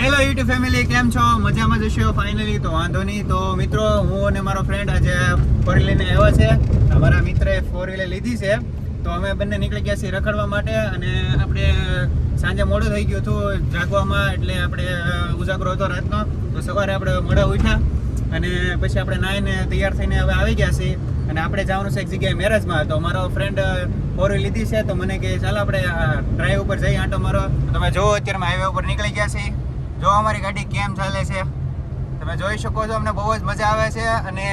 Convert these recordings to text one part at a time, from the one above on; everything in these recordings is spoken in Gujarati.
હેલો યુટ્યુબ ફેમિલી કેમ છો? મજામાં જશો ફાઇનલી તો વાંધો નહીં. તો મિત્રો, હું અને મારો ફ્રેન્ડ આજે ફોર લઈને આવ્યા છે. અમારા મિત્રએ ફોર વ્હીલર લીધી છે. તો અમે બંને નીકળી ગયા છીએ રખડવા માટે અને આપણે સાંજે મોડું થઈ ગયું હતું જાગવામાં, એટલે આપણે ઉજાગરો હતો રાતનો. તો સવારે આપણે મોડા ઉઠ્યા અને પછી આપણે નાહીને તૈયાર થઈને હવે આવી ગયા છીએ. અને આપણે જવાનું છે એક જગ્યાએ મેરેજમાં. તો મારો ફ્રેન્ડ ફોર વ્હીલ લીધી છે. તો મને કે ચાલો આપણે ડ્રાઈવ ઉપર જઈએ, આંટો મારો. તમે જોવો અત્યારે હાઈવે ઉપર નીકળી ગયા છીએ. જો અમારી ગાડી કેમ ચાલે છે? તમે જોઈ શકો છો, અમને બહુ જ મજા આવે છે. અને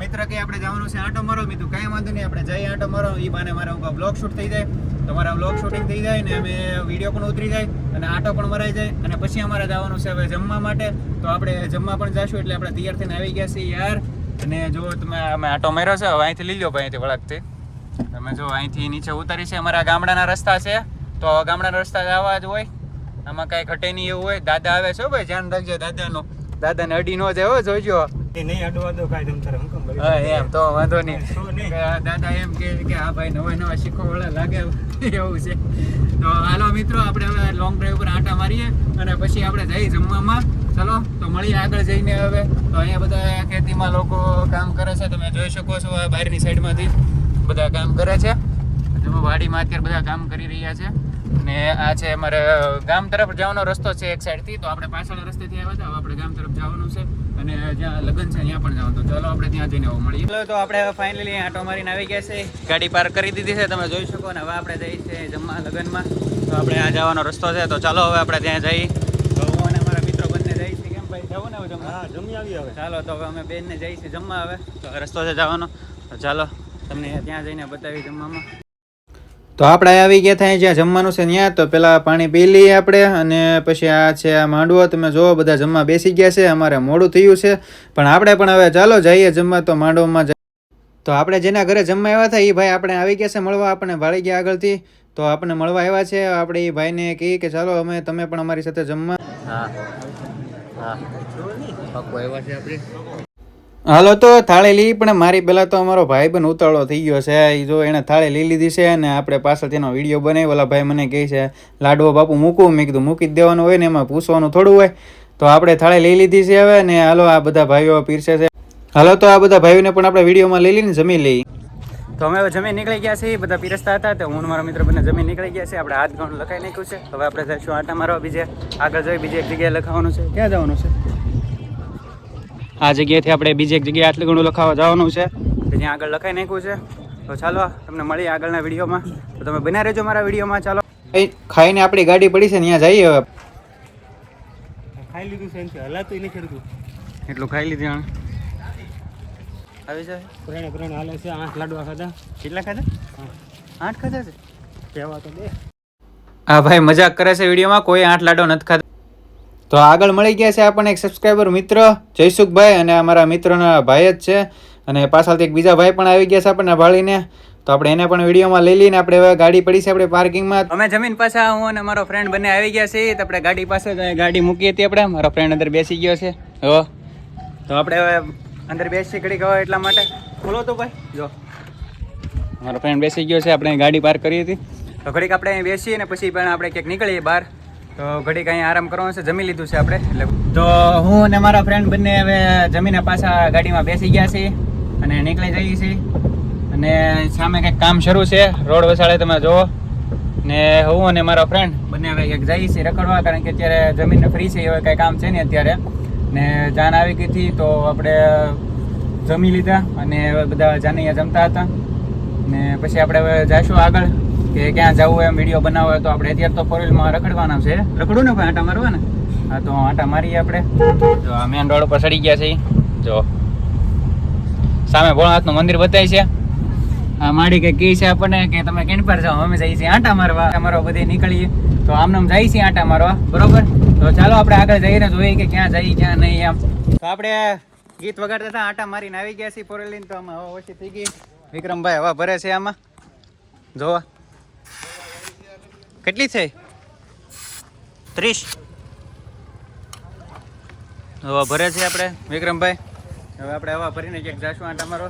મિત્ર કે આપણે જવાનું છે આંટો મારો મેં કાંઈ વાંધો નહીં, આપણે જઈએ આંટો મારો. એ બાને મારા બ્લોગ શૂટ થઈ જાય. તમારા બ્લોગ શૂટિંગ થઈ જાય ને અમે વીડિયો પણ ઉતરી જાય અને આંટો પણ મરાઈ જાય. અને પછી અમારે જવાનું છે હવે જમવા માટે. તો આપણે જમવા પણ જઈશું એટલે આપણે તૈયાર થઈને આવી ગયા છીએ યાર. અને જો તમે અમે આંટો માર્યો છે, હવે અહીંથી લઈ લો ભાઈ, અહીંથી વળગથી. તમે જો અહીંથી નીચે ઉતરી છે, અમારા ગામડાના રસ્તા છે. તો ગામડાના રસ્તા જવા જ હોય. આમાં કાંઈ ઘટે નહીં એવું હોય. દાદા આવે છે ભાઈ ધ્યાન રાખજો દાદાનો. દાદાને અડી નો જાય જોજો. નહીં અડવા દો કાંઈ તમ તારે હુકમ ભરી હા એમ તો વાંધો નહીં. દાદા એમ કે કે હા ભાઈ નવા નવા શીખવા વાળા લાગે એવું છે. તો હાલો મિત્રો આપણે હવે લોંગ ડ્રાઈવ પર આંટા મારીએ અને પછી આપણે જઈ જમવામાં. ચલો તો મળીએ આગળ જઈને હવે. તો અહીંયા બધા ખેતીમાં લોકો કામ કરે છે તમે જોઈ શકો છો બહારની સાઈડમાંથી બધા કામ કરે છે. વાડીમાં અત્યારે બધા કામ કરી રહ્યા છે. ને આ છે અમારે ગામ તરફ જવાનો રસ્તો છે એક સાઈડથી. તો આપણે પાછળના રસ્તેથી આવ્યા હતા હવે આપણે ગામ તરફ જવાનું છે. અને જ્યાં લગ્ન છે ત્યાં પણ જવાનું. તો ચાલો આપણે ત્યાં જઈને આવો મળીએ. ચાલો તો આપણે ફાઇનલી આટો મારીને આવી ગયા છે. ગાડી પાર્ક કરી દીધી છે તમે જોઈ શકો. ને હવે આપણે જઈએ છીએ જમવા લગ્નમાં. તો આપણે આ જવાનો રસ્તો છે. તો ચાલો હવે આપણે ત્યાં જઈએ. તો હું અને મારા મિત્રો બંને જઈએ છીએ. કેમ ભાઈ જવું ને હવે જમવા? હા જમી આવી હવે. ચાલો તો હવે અમે બેનને જઈએ છીએ જમવા હવે. તો રસ્તો છે જવાનો. તો ચાલો તમને ત્યાં જઈને બતાવી જમવામાં. તો આપણે આવી ગયા થાય જ્યાં જમવાનું છે ત્યાં, તો પેલા પાણી પી લઈએ આપણે અને પછી આ છે આ માંડવો. તમે જુઓ, બધા જમવા બેસી ગયા છે. અમારે મોડું થયું છે. પણ આપણે પણ હવે ચાલો જઈએ જમવા, તો માંડવમાં તો આપણે જેના ઘરે જમવા આવ્યા હતા, એ ભાઈ આપણે આવી ગયા છે. મળવા આપણે ભાળી ગયા આગળથી. તો આપણે મળવા આવ્યા છે. આપણે એ ભાઈને કહીએ કે ચાલો અમે, તમે પણ અમારી સાથે જમવા. આવ્યા છે આપણે. હાલો તો થાળી લઈ, પણ મારી પહેલાં તો અમારો ભાઈ પણ ઉતાળો થઈ ગયો છે. એ જો એણે થાળી લઈ લીધી છે અને આપણે પાછળ તેનો વીડિયો બનાવી ઓલા ભાઈ મને કહે છે, લાડવો બાપુ મૂકું. મેં કીધું, મૂકી જ દેવાનું હોય ને, એમાં પૂછવાનું થોડું હોય. તો આપણે થાળી લઈ લીધી છે હવે ને હાલો આ બધા ભાઈઓ પીરસે છે. હાલો તો આ બધા ભાઈઓને પણ આપણે વિડીયોમાં લઈ લઈને જમી લઈ તો અમે હવે જમીન નીકળી ગયા છીએ, બધા પીરસતા હતા તો હું મારા મિત્ર બંને જમીન નીકળી ગયા છે આપણે હાથ ઘણું લખાઈ નાખ્યું છે. હવે આપણે જઈશું આટા મારવા બીજે. આગળ જઈ બીજી એક જગ્યાએ લખાવાનું છે. ક્યાં જવાનું છે? આ જગ્યાએથી આપણે બીજી એક જગ્યાએ આટલું ઘણું લખાવા જવાનું છે કે જ્યાં આગળ લખાઈ નાખ્યું છે. તો ચાલો તમને મળીએ આગળના વિડીયોમાં. તો તમે બના રહેજો મારા વિડીયોમાં ચાલો. ખાઈને આપણી ગાડી પડી છે ત્યાં જઈએ હવે. ખાઈ લીધું છે એનથી હલાતું નહીં ખેડતું. એટલું ખાઈ લીધું આવી જાય. પ્રેણે પ્રેણે હાલે છે આઠ લાડવા ખાધા. કેટલા ખાધા? આઠ ખાધા છે? કહેવા તો દે આ ભાઈ મજાક કરે છે વિડીયોમાં કોઈ આઠ લાડો નથી ખાધા. તો આગળ મળી ગયા છે આપણને એક સબસ્ક્રાઈબર મિત્ર, જયસુખભાઈ, અને અમારા મિત્રના ભાઈ જ છે. અને પાછળથી એક બીજા ભાઈ પણ આવી ગયા છે આપણને ભાળીને. તો આપણે એને પણ વિડીયોમાં લઈ લઈને આપણે હવે ગાડી પડી છે આપણે પાર્કિંગમાં. અમે જમીન પાછા, હું અને મારો ફ્રેન્ડ બંને આવી ગયા છે તો આપણે ગાડી પાસે ગાડી મૂકી હતી આપણે. મારો ફ્રેન્ડ અંદર બેસી ગયો છે. હો તો આપણે હવે અંદર બેસી ઘડી ગયો એટલા માટે. ખોલો તો ભાઈ. જો. મારો ફ્રેન્ડ બેસી ગયો છે, આપણે ગાડી પાર્ક કરી હતી. તો ઘડીક આપણે બેસીએ ને પછી પણ આપણે ક્યાંક નીકળીએ બહાર. તો ઘડીક અહીં આરામ કરવાનો છે, જમી લીધું છે આપણે. એટલે તો હું અને મારા ફ્રેન્ડ બંને હવે જમીને પાછા ગાડીમાં બેસી ગયા છીએ અને નીકળી જઈએ છીએ. અને સામે કંઈક કામ શરૂ છે, રોડ વસાડે તમે જુઓ. ને હું અને મારા ફ્રેન્ડ બંને હવે ક્યાંક જઈએ છીએ રખડવા, કારણ કે અત્યારે જમીન ફ્રી છે હવે કંઈ કામ છે ને અત્યારે. ને જાન આવી ગઈ હતી તો આપણે જમી લીધા અને બધા જાનૈયા જમતા હતા. ને પછી આપણે હવે જઈશું આગળ. કે ક્યાં જવું એમ વીડિયો બનાવો તો આપણે અત્યારે તો ફોર વ્હીલમાં રખડવાના છે. રખડું ને ભાઈ આટા મારવાના? હા, તો આટા મારીએ આપણે. જો આ મેન રોડ ઉપર ચડી ગયા છે જો. સામે ભોળાનાથનું મંદિર બતાય છે. આ માડી કે કહે છે આપણને કે તમે કેન પર જાઓ, અમે જઈએ છીએ આંટા મારવા. અમારો મારવા બધે નીકળીએ. તો આમને આમ જઈએ છીએ આંટા મારવા. બરોબર? તો ચાલો આપણે આગળ જઈને જોઈએ કે ક્યાં જઈએ ક્યાં નહીં એમ. તો આપણે ગીત વગાડતા હતા, આંટા મારીને આવી ગયા છીએ પોરેલીને તો આમાં હવા ઓછી થઈ ગઈ. વિક્રમભાઈ હવા ભરે છે આમાં. જોવા. કેટલી થઈ ત્રીસ. હવા ભરે છે આપણે વિક્રમભાઈ. હવે આપણે હવા ભરીને ક્યાંક જાશું આંટા મારો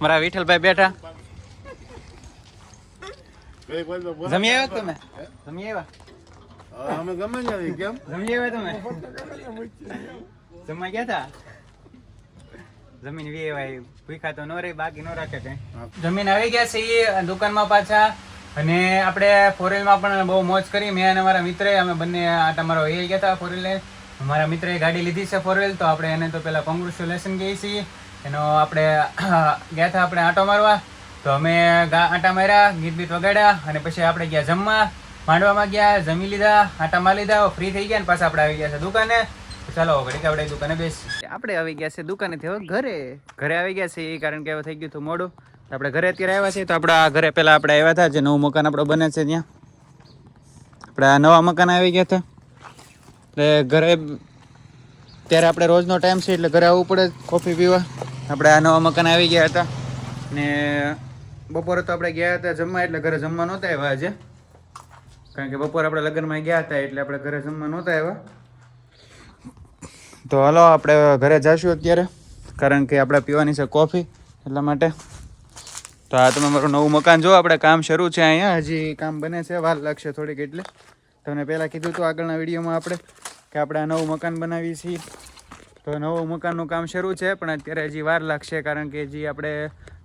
મારા વિઠ્ઠલભાઈ બેઠા. જમી આવ્યા તમે? જમી આવ્યા? અમે ગમે ત્યાં કેમ? જમી આવ્યા તમે? જમવા ગયા તા? જમીન વી ભૂખા તો ન રહી બાકી ન રાખે કઈ. જમીન આવી ગયા છે એ દુકાનમાં પાછા. અને આપણે ફોરેલમાં પણ બહુ મોજ કરી. મેં અને મારા મિત્રે, અમે બંને આટા મારો એ ગયા હતા ફોરેલે મારા મિત્રે ગાડી લીધી છે ફોરવેલ, તો આપણે એને તો પેલા કોંગ્રેચ્યુલેશન કહીએ છીએ એનો આપણે ગયા હતા આપણે આંટો મારવા. તો અમે આંટા માર્યા ગીત બીત વગાડ્યા, અને પછી આપણે ગયા જમવા. માંડવામાં ગયા, જમી લીધા, આંટા મારી લીધા ફ્રી થઈ ગયા ને પાછા આપણે આવી ગયા છે દુકાને. ચાલો ઘડીક આપણે દુકાને બેસી આપણે આવી ગયા છે દુકાને થયો ઘરે. ઘરે આવી ગયા છે એ કારણ કે એવું થઈ ગયું હતું મોડું. આપણે ઘરે અત્યારે આવ્યા છીએ તો આપણા ઘરે પહેલાં આપણે આવ્યા હતા, જે નવું મકાન આપણે બને છે ત્યાં. આપણે આ નવા મકાન આવી ગયા હતા. એટલે ઘરે ત્યારે આપણે રોજનો ટાઈમ છે, એટલે ઘરે આવવું પડે કોફી પીવા. આપણે આ નવા મકાન આવી ગયા હતા. ને બપોરે તો આપણે ગયા હતા જમવા, એટલે ઘરે જમવા નહોતા આવ્યા આજે. કારણ કે બપોરે આપણે લગ્નમાં ગયા હતા, એટલે આપણે ઘરે જમવા નહોતા આવ્યા. તો હાલો, આપણે ઘરે જઈશું અત્યારે, કારણ કે આપણે પીવાની છે કોફી એટલા માટે. તો આ તમે મારું નવું મકાન જો આપણે કામ શરૂ છે અહીંયા. હજી કામ બને છે, વાર લાગશે થોડીક એટલે. તમને પહેલાં કીધું હતું આગળના વિડીયોમાં આપણે કે આપણે આ નવું મકાન બનાવીએ છીએ. તો નવું મકાનનું કામ શરૂ છે, પણ અત્યારે હજી વાર લાગશે કારણ કે જે આપણે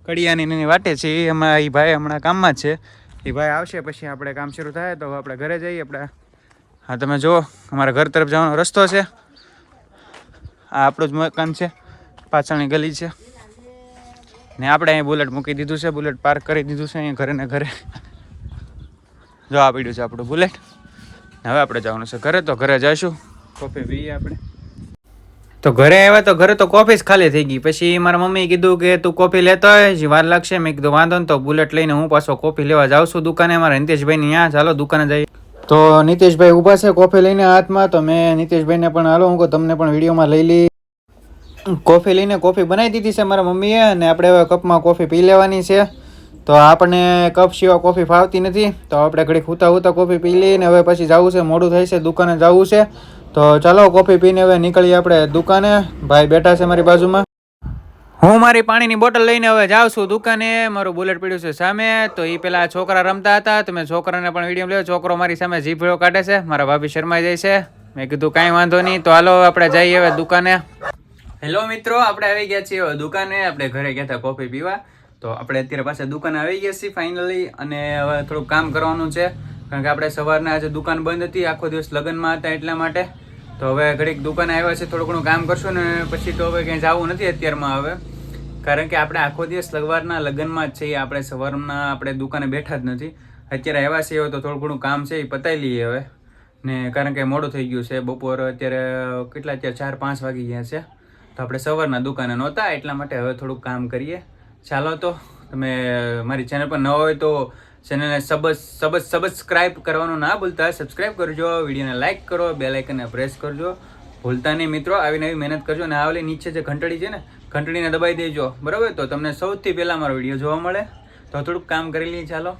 કડિયાની એની વાટે છે, એ હમણાં એ ભાઈ હમણાં કામમાં જ છે. એ ભાઈ આવશે પછી આપણે કામ શરૂ થાય તો આપણે ઘરે જઈએ, આપણે હા, તમે જુઓ, અમારા ઘર તરફ જવાનો રસ્તો છે. આ આપણું જ મકાન છે, પાછળની ગલી છે. ને આપણે અહીં બુલેટ મૂકી દીધું છે, બુલેટ પાર્ક કરી દીધું છે અહીંયા ઘરે ને ઘરે. જો આ પડ્યું છે આપણું બુલેટ. હવે આપણે જવાનું છે ઘરે, તો ઘરે જઈશું. કોફી પીએ આપણે. તો ઘરે આવ્યા તો ઘરે તો કોફી જ ખાલી થઈ ગઈ. પછી મારા મમ્મીએ કીધું કે તું કોફી લેતો હોય હજી વાર લાગશે. મેં કીધું, વાંધો ને તો બુલેટ લઈને હું પાછો કોફી લેવા જાઉં છું દુકાને. મારા નીતેશભાઈની ત્યાં ચાલો દુકાને જઈએ. તો નીતેશભાઈ ઊભા છે કોફી લઈને હાથમાં. તો મેં નીતેશભાઈને પણ, હાલો, હું તમને પણ વિડીયોમાં લઈ લઈ કોફી લઈને કોફી બનાવી દીધી છે મારા મમ્મીએ અને આપણે હવે કપમાં કોફી પી લેવાની છે. તો આપણને કપ સિવાય કોફી ફાવતી નથી. તો આપણે ઘડીક હુતા હુતા કોફી પી લઈને હવે પછી જવું છે, મોડું થાય છે, દુકાને જવું છે. તો ચાલો કોફી પીને હવે નીકળીએ આપણે દુકાને. ભાઈ બેઠા છે મારી બાજુમાં. હું મારી પાણીની બોટલ લઈને હવે જાઉં છું દુકાને. મારું બુલેટ પીડ્યું છે સામે. તો એ પેલા છોકરા રમતા હતા. તો મેં છોકરાને પણ વીડિયો લ્યો. છોકરો મારી સામે જીભળો કાઢે છે. મારા ભાભી શરમાઈ જાય છે. મેં કીધું કાંઈ વાંધો નહીં. તો હાલો આપણે જઈએ હવે દુકાને. હેલો મિત્રો, આપણે આવી ગયા છીએ દુકાને. આપણે ઘરે ગયા હતા કોફી પીવા. તો આપણે અત્યારે પાછા દુકાન આવી ગયા છીએ ફાઇનલી અને હવે થોડુંક કામ કરવાનું છે. કારણ કે આપણે સવારના આજે દુકાન બંધ હતી, આખો દિવસ લગ્નમાં હતા એટલા માટે. તો હવે ઘડીક દુકાને આવ્યા છે, થોડું ઘણું કામ કરશું ને પછી તો હવે ક્યાંય જવું નથી અત્યારમાં હવે. કારણ કે આપણે આખો દિવસ સવારના લગ્નમાં જ છીએ. આપણે સવારના આપણે દુકાને બેઠા જ નથી. અત્યારે આવ્યા છીએ તો થોડું ઘણું કામ છે એ પતાવી લઈએ હવે. ને કારણ કે મોડું થઈ ગયું છે, બપોર અત્યારે કેટલા અત્યારે ચાર પાંચ વાગી ગયા છે. તો આપણે સવારના દુકાને નહોતા, એટલા માટે હવે થોડુંક કામ કરીએ. ચાલો તો, તમે મારી ચેનલ પર ન હોય તો ચેનલને સબ સબ સબસ્ક્રાઇબ કરવાનું ના ભૂલતા. સબસ્ક્રાઇબ કરજો, વિડીયોને લાઇક કરો બે લાઇકનને પ્રેસ કરજો. ભૂલતા નહીં મિત્રો, આવી નવી મહેનત કરજો અને આવલી નીચે જે ઘંટડી છે ને, ઘંટડીને દબાઈ દેજો. બરાબર? તો તમને સૌથી પહેલાં મારો વીડિયો જોવા મળે. તો થોડુંક કામ કરી લઈએ, ચાલો.